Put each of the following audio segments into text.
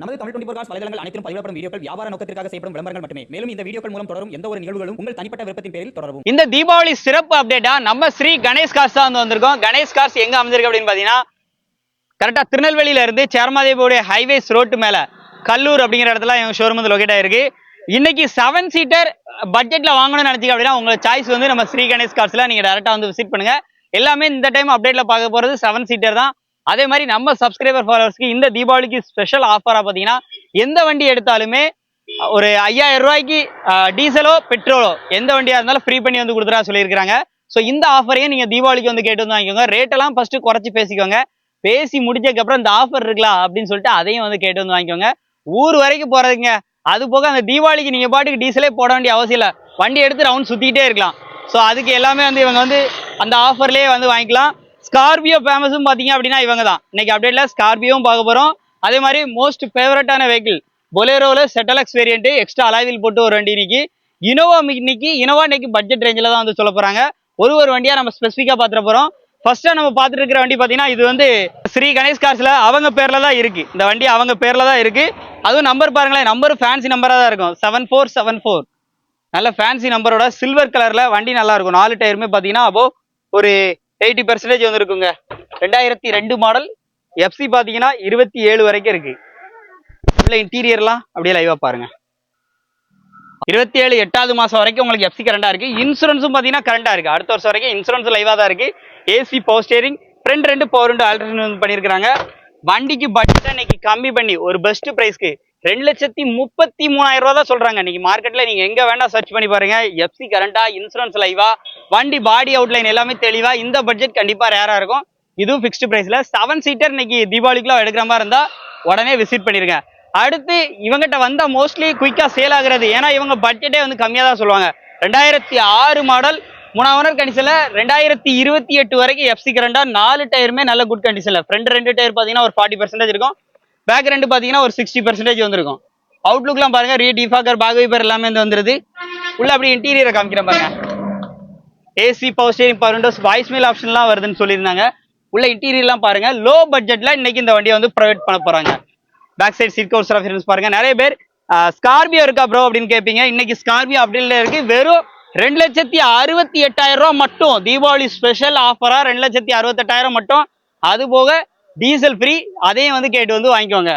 நமது Tamil twenty cos வலைதளங்கள் அனைத்தும் பதிவிடப்படும் வீடியோக்கள் வியாபார நோக்கத்திற்காக செய்யப்படும் விளம்பரங்கள் மட்டுமே. மேலும் இந்த வீடியோக்கள் மூலம் தொடரும் எந்த ஒரு நிகழ்வுகளும் உங்கள் தனிப்பட்ட விருப்பத்தின் பேரில் தொடரும் இந்த தீபாவளி சிறப்பு அப்டேட்டா நம்ம ஸ்ரீ கணேஷ் கார்ஸ் தான் வந்து வந்திருக்கோம். கணேஷ் கார்ஸ் எங்க அமைஞ்சிருக்கு அப்படின்னு பாத்தீங்கன்னா கரெக்டா திருநெல்வேலியில இருந்து சேர்மாதேவியுடைய ஹைவேஸ் ரோட்டு மேல கல்லூர் அப்படிங்கிற இடத்துல எங்க ஷோரூம் வந்து லொகேட் ஆயிருக்கு. இன்னைக்கு செவன் சீட்டர் பட்ஜெட்ல வாங்கணும்னு நினைச்சீங்க அப்படின்னா உங்க சாய்ஸ் வந்து நம்ம ஸ்ரீ கணேஷ் கார்ஸ்ல நீங்க டேரக்டா வந்து விசிட் பண்ணுங்க. எல்லாமே இந்த டைம் அப்டேட்ல பார்க்க போறது செவன் சீட்டர் தான். அதே மாதிரி நம்ம சப்ஸ்கிரைபர் ஃபாலோவர்ஸ்க்கு இந்த தீபாவளிக்கு ஸ்பெஷல் ஆஃபராக பார்த்தீங்கன்னா எந்த வண்டி எடுத்தாலுமே ஒரு ஐயாயிரம் ரூபாய்க்கு டீசலோ பெட்ரோலோ எந்த வண்டியாக இருந்தாலும் ஃப்ரீ பண்ணி வந்து கொடுத்துறா சொல்லியிருக்கிறாங்க. ஸோ இந்த ஆஃபரையும் நீங்கள் தீபாவளிக்கு வந்து கேட்டு வந்து வாங்கிக்கோங்க. ரேட்டெல்லாம் ஃபஸ்ட்டு குறைச்சி பேசிக்கோங்க. பேசி முடிச்சதுக்கப்புறம் இந்த ஆஃபர் இருக்கலாம் அப்படின்னு சொல்லிட்டு அதையும் வந்து கேட்டு வந்து வாங்கிக்கோங்க. ஊர் வரைக்கும் போகிறதுங்க அது போக அந்த தீபாவளிக்கு நீங்கள் பாட்டுக்கு டீசலே போட வேண்டிய அவசியம் இல்லை. வண்டி எடுத்து ரவுண்ட் சுற்றிக்கிட்டே இருக்கலாம். ஸோ அதுக்கு எல்லாமே வந்து இவங்க வந்து அந்த ஆஃபர்லேயே வந்து வாங்கிக்கலாம். ஸ்கார்பியோ ஃபேமஸும் பார்த்தீங்க அப்படின்னா இவங்க தான் இன்னைக்கு அப்டேட்ல ஸ்கார்பியோவும் பார்க்க போகிறோம் அதே மாதிரி மோஸ்ட் ஃபேவரட்டான வெஹிக்கிள் பொலேரோவில் செட்டலக்ஸ் வேரியண்ட்டு எக்ஸ்ட்ரா அலாவில் போட்டு ஒரு வண்டி இன்னைக்கு. இனோவா இன்னைக்கு இனோவா இன்னைக்கு பட்ஜெட் ரேஞ்சில் தான் வந்து சொல்ல போகிறாங்க ஒரு ஒரு வண்டியாக நம்ம ஸ்பெசிஃபிக்காக பார்த்துட போகிறோம் ஃபர்ஸ்டா நம்ம பார்த்துட்டு இருக்கிற வண்டி பார்த்தீங்கன்னா இது வந்து ஸ்ரீ கணேஷ் கார்ஸ்ல அவங்க பேர்ல தான் இருக்கு. இந்த வண்டி அவங்க பேர்ல தான் இருக்கு. அதுவும் நம்பர் பாருங்களேன் நம்பர் ஃபேன்சி நம்பரா தான் இருக்கும். செவன் ஃபோர் செவன் ஃபோர் நல்ல ஃபேன்சி நம்பரோட சில்வர் கலர்ல வண்டி நல்லா இருக்கும். நாலு டயருமே பார்த்தீங்கன்னா அப்போ ஒரு எயிட்டி பெர்சன்டேஜ் வந்து இருக்குங்க ரெண்டாயிரத்தி ரெண்டு மாடல் எஃப்சி பாத்தீங்கன்னா இருபத்தி ஏழு வரைக்கும் இருக்கு. உள்ள இன்டீரியர்லாம் அப்படியே லைவாக பாருங்க. இருபத்தி ஏழு எட்டாவது மாசம் வரைக்கும் உங்களுக்கு எஃப்சி கரண்டா இருக்கு. இன்சூரன்ஸும் பாத்தீங்கன்னா கரண்டா இருக்கு. அடுத்த வருஷம் வரைக்கும் இன்சூரன்ஸ் லைவாக தான் இருக்கு. ஏசி பவர் ஸ்டேரிங் ஃப்ரண்ட் ரெண்டு பவர் ரெண்டு ஆல்ட்ரேஷன் பண்ணியிருக்காங்க வண்டிக்கு பட்ஜெட் இன்னைக்கு கம்மி பண்ணி ஒரு பெஸ்ட் ப்ரைஸ்க்கு ரெண்டு லட்சத்தி முப்பத்தி மூணாயிரம் ரூபா தான் சொல்றாங்க. இன்னைக்கு மார்க்கெட்ல நீங்க எங்க வேணா சர்ச் பண்ணி பாருங்க. எஃப்சி கரண்டா இன்சூரன்ஸ் லைவா வண்டி பாடி அவுட்லைன் எல்லாமே தெளிவா இந்த பட்ஜெட் கண்டிப்பா ரேரா இருக்கும். இதுவும் ஃபிக்ஸ்டு பிரைஸ்ல செவன் சீட்டர் இன்னைக்கு தீபாவளிக்குலாம் எடுக்கிற மாதிரி இருந்தா உடனே விசிட் பண்ணிருங்க. அடுத்து இவங்ககிட்ட வந்தா மோஸ்ட்லி குயிக்கா சேல் ஆகுறது. ஏன்னா இவங்க பட்ஜெட்டே வந்து கம்மியா தான் சொல்லுவாங்க. ரெண்டாயிரத்தி ஆறு மாடல் மூணாம் ஓனர் கண்டிஷன்ல ரெண்டாயிரத்தி இருபத்தி எட்டு வரைக்கும் எஃப்சி கரண்டா நாலு டயருமே நல்ல குட் கண்டிஷன்ல ஃப்ரண்ட் ரெண்டு டயர் பாத்தீங்கன்னா ஒரு ஃபார்ட்டி பர்சன்டேஜ் இருக்கும். பேக் ரெண்டு பார்த்தீங்கன்னா ஒரு சிக்ஸ்டி பர்சன்டேஜ் வந்திருக்கும். அவுட்லுக்லாம் பாருங்க ரீ டிஃபாக்கர் பேக் வைப்பர் எல்லாமே வந்து வந்துருது. உள்ள அப்படி இன்டீரியரை காமிக்கிறேன் பாருங்க AC power steering power windows voice mail ஆப்ஷன்லாம் வருதுன்னு சொல்லியிருந்தாங்க. உள்ள இன்டீரியர்லாம் பாருங்க லோ பட்ஜெட்ல இன்னைக்கு இந்த வண்டியை வந்து ப்ரொவைட் பண்ண போறாங்க. Back side seat covers reference பாருங்க. நிறைய பேர் ஸ்கார்பியோ இருக்கா ப்ரோ அப்படின்னு கேட்பீங்க இன்னைக்கு ஸ்கார்பியோ அப்படின்னு இருக்கு. வெறும் ரெண்டு லட்சத்தி அறுபத்தி எட்டாயிரம் ரூபா மட்டும். தீபாவளி ஸ்பெஷல் ஆஃபரா ரெண்டு லட்சத்தி அறுபத்தெட்டாயிரம் மட்டும். அது போக டீசல் ஃப்ரீ அதையும் வந்து கேட்டு வந்து வாங்கிக்கோங்க.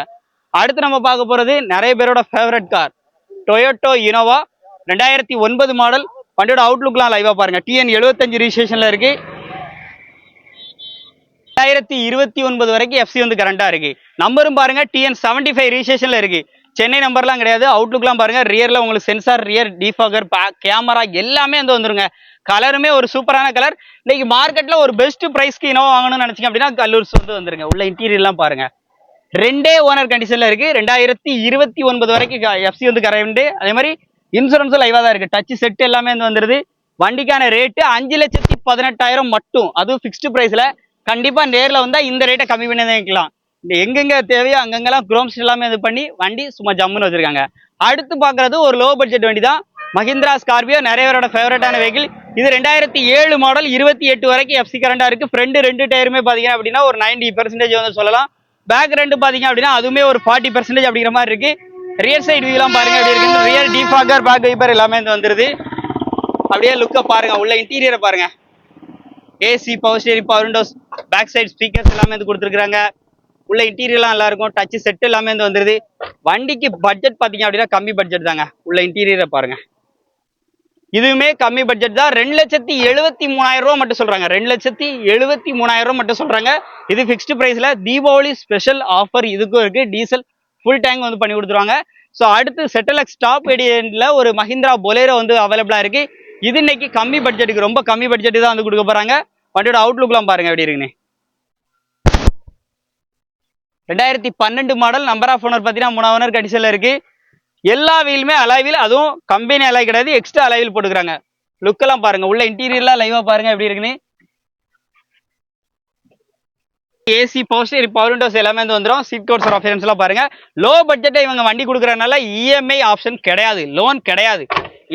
அடுத்து நம்ம பார்க்க போகிறது நிறைய பேரோட ஃபேவரட் கார் டொயோட்டோ இனோவா ரெண்டாயிரத்தி ஒன்பது மாடல் வண்டியோட அவுட்லுக்லாம் லைவாக பாருங்கள் டிஎன் எழுபத்தஞ்சு ரிஜிஸ்ட்ரேஷனில் இருக்குது ரெண்டாயிரத்தி இருபத்தி ஒன்பது வரைக்கும் எஃப்சி வந்து கரண்ட்டாக இருக்குது நம்பரும் பாருங்க டிஎன் செவன்ட்டி ஃபைவ் ரிஜிஸ்ட்ரேஷனில் இருக்குது சென்னை நம்பர்லாம் கிடையாது. அவுட்லுக்லாம் பாருங்கள் ரியரில் உங்களுக்கு சென்சார் ரியர் டிஃபாகர் கேமரா எல்லாமே வந்து வந்துருங்க. கலருமே ஒரு சூப்பரான கலர் இன்னைக்கு மார்க்கெட்டில் ஒரு பெஸ்ட் ப்ரைஸ்க்கு இனோவா வாங்கணும்னு நினச்சிங்க அப்படின்னா கல்லூர்ஸ் வந்து வந்துருங்க. உள்ள இன்டீரியர்லாம் பாருங்கள் ரெண்டே ஓனர் கண்டிஷனில் இருக்குது ரெண்டாயிரத்தி இருபத்தி ஒன்பது வரைக்கும் எஃப்சி வந்து கரண்ட் அதே மாதிரி இன்சூரன்ஸும் லைவாக தான் இருக்குது டச்சு செட் எல்லாமே வந்து வந்துருது. வண்டிக்கான ரேட்டு அஞ்சு லட்சத்தி பதினெட்டாயிரம் மட்டும். அதுவும் ஃபிக்ஸ்டு ப்ரைஸில் கண்டிப்பாக நேரில் வந்தால் இந்த ரேட்டை கம்மி பண்ணி தான் வைக்கலாம். இந்த எங்கெங்க தேவையோ அங்கங்கெல்லாம் குரோம்ஸ் எல்லாமே இது பண்ணி வண்டி சும்மா ஜம்முன்னு வச்சிருக்காங்க. அடுத்து பாக்குறது ஒரு லோ பட்ஜெட் வண்டி தான் மஹிந்திரா ஸ்கார்பியோ நிறைய பேரோட ஃபேவரட்டான வெஹிக்கிள் இது ரெண்டாயிரத்தி ஏழு மாடல் இருபத்தி எட்டு வரைக்கும் எஃப்சி கரண்டா இருக்கு. ஃப்ரண்ட் ரெண்டு டயருமே பாத்தீங்கன்னா அப்படின்னா ஒரு நைன்டி பெர்சன்டேஜ் வந்து சொல்லலாம். பேக் ரெண்டு பாத்தீங்க அப்படின்னா அதுவுமே ஒரு ஃபார்ட்டி பெர்சன்டேஜ் அப்படிங்கிற மாதிரி இருக்கு. ரியர் சைடு வியூலாம் பாருங்க அப்படி இருக்கு ரியர் டீஃபாகர் பேக் வைப்பர் எல்லாமே வந்து வந்துருது. அப்படியே லுக்கை பாருங்க. உள்ள இன்டீரியரை பாருங்க. AC power steering power windows back side speakers எல்லாமே வந்து கொடுத்துருக்காங்க உள்ள இன்டீரியர்லாம் நல்லா இருக்கும். டச் செட் எல்லாமே வந்து வந்துருது. வண்டிக்கு பட்ஜெட் பார்த்தீங்க அப்படின்னா கம்மி பட்ஜெட் தாங்க. உள்ள இன்டீரியரை பாருங்க. இதுவுமே கம்மி பட்ஜெட் தான். ரெண்டு லட்சத்தி எழுபத்தி மூணாயிரம் ரூபா மட்டும் சொல்றாங்க. ரெண்டு லட்சத்தி எழுபத்தி மூணாயிரம் ரூபா மட்டும் சொல்றாங்க. இது ஃபிக்ஸ்டு பிரைஸ்ல தீபாவளி ஸ்பெஷல் ஆஃபர் இதுக்கும் இருக்கு. டீசல் ஃபுல் டேங்க் வந்து பண்ணி கொடுத்துருவாங்க. ஸோ அடுத்து செட்டலக் ஸ்டாப் எடியன்ல ஒரு மஹிந்திரா பொலேரோ வந்து அவைலபிளா இருக்கு. இது இன்னைக்கு கம்மி பட்ஜெட்டுக்கு ரொம்ப கம்மி பட்ஜெட்டு தான் வந்து கொடுக்க போறாங்க. வண்டியோட அவுட்லுக்லாம் பாருங்க எப்படி இருக்குன்னு. ரெண்டாயிரத்தி பன்னெண்டு மாடல் நம்பர் ஆஃப் ஓனர் பார்த்தீங்கன்னா மூணு ஓனர் கண்டிஷன்ல இருக்கு. எல்லா வீலுமே அலைவில் அதுவும் கம்பெனி அலை கிடையாது எக்ஸ்ட்ரா அலைவில் போட்டுக்கிறாங்க. லுக்கெல்லாம் பாருங்க உள்ள இன்டீரியர்லாம் லைவா பாருங்க எப்படி இருக்குன்னு. ஏசி போஸ்டர் பவர் விண்டோஸ் எல்லாமே வந்து வந்துடும் சீட் கோட்ஸ் ஆப்ஷன்ஸ் எல்லாம் பாருங்க. லோ பட்ஜெட்டை இவங்க வண்டி கொடுக்குறதுனால இஎம்ஐ ஆப்ஷன் கிடையாது லோன் கிடையாது.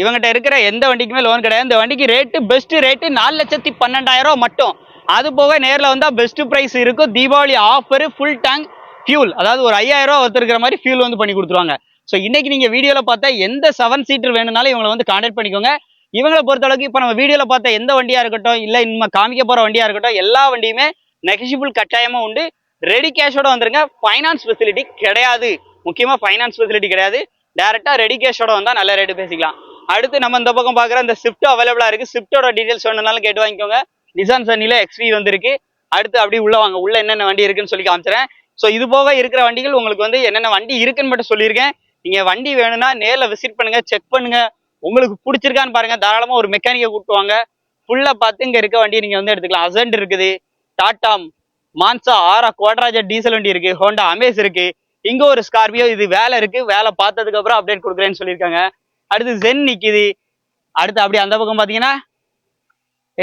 இவங்ககிட்ட இருக்கிற எந்த வண்டிக்குமே லோன் கிடையாது. இந்த வண்டிக்கு ரேட்டு பெஸ்ட் ரேட்டு நாலு லட்சத்தி பன்னெண்டாயிரம் ரூபாய் மட்டும். அது போக நேரில் வந்தால் பெஸ்ட் ப்ரைஸ் இருக்கும். Deepavali offer full tank fuel அதாவது ஒரு ஐயாயிரம் ரூபா ஒருத்தருக்கிற மாதிரி ஃபியூல் வந்து பண்ணி கொடுத்துருவாங்க. ஸோ இன்னைக்கு நீங்க வீடியோவில் பார்த்தா எந்த செவன் சீட்டர் வேணும்னாலும் இவங்களை வந்து கான்டாக்ட் பண்ணிக்கோங்க. இவங்களை பொறுத்தளவுக்கு இப்போ நம்ம வீடியோவில் பார்த்த எந்த வண்டியாக இருக்கட்டும் இல்லை இனிமே காமிக்க போற வண்டியாக இருக்கட்டும் எல்லா வண்டியுமே நெகிஷிபிள் கட்டாயமா உண்டு. ரெடி கேஷோட வந்துருங்க. ஃபைனான்ஸ் ஃபெசிலிட்டி கிடையாது. முக்கியமா ஃபைனான்ஸ் ஃபெசிலிட்டி கிடையாது. டேரெக்டாக ரெடி கேஷோட வந்தால் நல்ல ரேட்டு பேசிக்கலாம். அடுத்து நம்ம இந்த பக்கம் பார்க்குற இந்த ஸ்விஃப்ட் அவைலபிளா இருக்கு. ஸ்விஃப்டோட டீடைல்ஸ் வேணும்னாலும் கேட்டு வாங்கிக்கோங்க. நிசான் சன்னியில் எக்ஸ்வி வந்திருக்கு. அடுத்து அப்படி உள்ள வாங்க. உள்ள என்னென்ன வண்டி இருக்குன்னு சொல்லி காமிச்சிறேன் ஸோ இது போக இருக்கிற வண்டிகள் உங்களுக்கு வந்து என்னென்ன வண்டி இருக்குன்னு மட்டும் சொல்லியிருக்கேன். நீங்கள் வண்டி வேணும்னா நேரில் விசிட் பண்ணுங்க செக் பண்ணுங்க. உங்களுக்கு பிடிச்சிருக்கான்னு பாருங்க. தாராளமாக ஒரு மெக்கானிக்கை கூப்பிட்டு வாங்க. பார்த்து இங்கே இருக்க வண்டியை நீங்கள் வந்து எடுத்துக்கலாம். அசண்ட் இருக்குது டாட்டாம் மான்சா ஆரா கோட்ராஜர் டீசல் வண்டி இருக்கு ஹோண்டா அமேஸ் இருக்கு. இங்கே ஒரு ஸ்கார்பியோ இது வேலை இருக்கு. வேலை பார்த்ததுக்கு அப்புறம் அப்டேட் கொடுக்குறேன்னு சொல்லியிருக்காங்க. அடுத்து ஜென் நிற்கிது அடுத்து அப்படி அந்த பக்கம் பார்த்தீங்கன்னா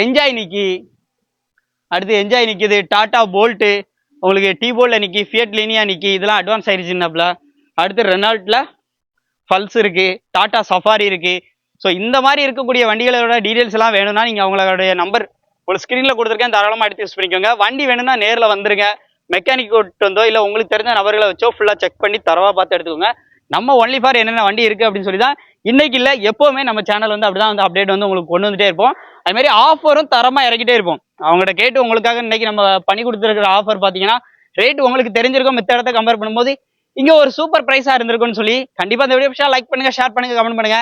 என்ஜாய் நிக்கி. அடுத்து என்ஜாய் நிற்கிது டாட்டா போல்ட்டு உங்களுக்கு டி நிற்கி ஃபியட் லினியா நிற்கி இதெல்லாம் அட்வான்ஸ் ஆயிடுச்சுன்னாப்ல அடுத்து ரெனால்ட்டில் ஃபல்ஸ் இருக்குது டாட்டா சஃபாரி இருக்குது ஸோ இந்த மாதிரி இருக்கக்கூடிய வண்டிகளோட டீட்டெயில்ஸ் எல்லாம் வேணும்னா நீங்கள் அவங்களுடைய நம்பர் ஒரு ஸ்க்ரீனில் கொடுத்துருக்கேன். தாராளமாக எடுத்து யூஸ் பண்ணிக்கோங்க. வண்டி வேணும்னா நேரில் வந்துருங்க. மெக்கானிக் கூட்டு வந்தோ இல்லை உங்களுக்கு தெரிஞ்ச நபர்களை வச்சோ ஃபுல்லாக செக் பண்ணி தரவாக பார்த்து எடுத்துக்கோங்க. நம்ம ஒன்லி ஃபார் என்னென்ன வண்டி இருக்குது அப்படின்னு சொல்லி தான் இன்றைக்கி இல்லை எப்போவுமே நம்ம சேனல் வந்து அப்படி தான் வந்து அப்டேட் வந்து உங்களுக்கு கொண்டு வந்துட்டே இருப்போம். அதுமாரி ஆஃபரும் தரமாக இறக்கிட்டே இருப்போம். அவங்கள்ட்ட கேட்டு உங்களுக்காக இன்னைக்கு நம்ம பண்ணி கொடுத்துருக்கிற ஆஃபர் பார்த்தீங்கன்னா ரேட் உங்களுக்கு தெரிஞ்சிருக்கும். மித்த இடத்த கம்பேர் பண்ணும்போது இங்கே ஒரு சூப்பர் ப்ரைஸாக இருந்திருக்கும்னு சொல்லி கண்டிப்பாக அந்த வீடியோ லைக் பண்ணுங்க ஷேர் பண்ணுங்க கமெண்ட் பண்ணுங்க.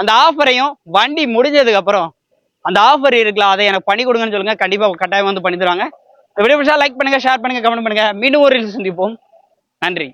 அந்த ஆஃபரையும் வண்டி முடிஞ்சதுக்கப்புறம் அந்த ஆஃபர் இருக்கலாம் அதை எனக்கு பண்ணி கொடுங்கன்னு சொல்லுங்க. கண்டிப்பாக கட்டாயம் வந்து பண்ணி தருவாங்க. இந்த வீடியோ லைக் பண்ணுங்க ஷேர் பண்ணுங்க கமெண்ட் பண்ணுங்க. மீண்டும் ஒரு சந்திப்போம். நன்றி.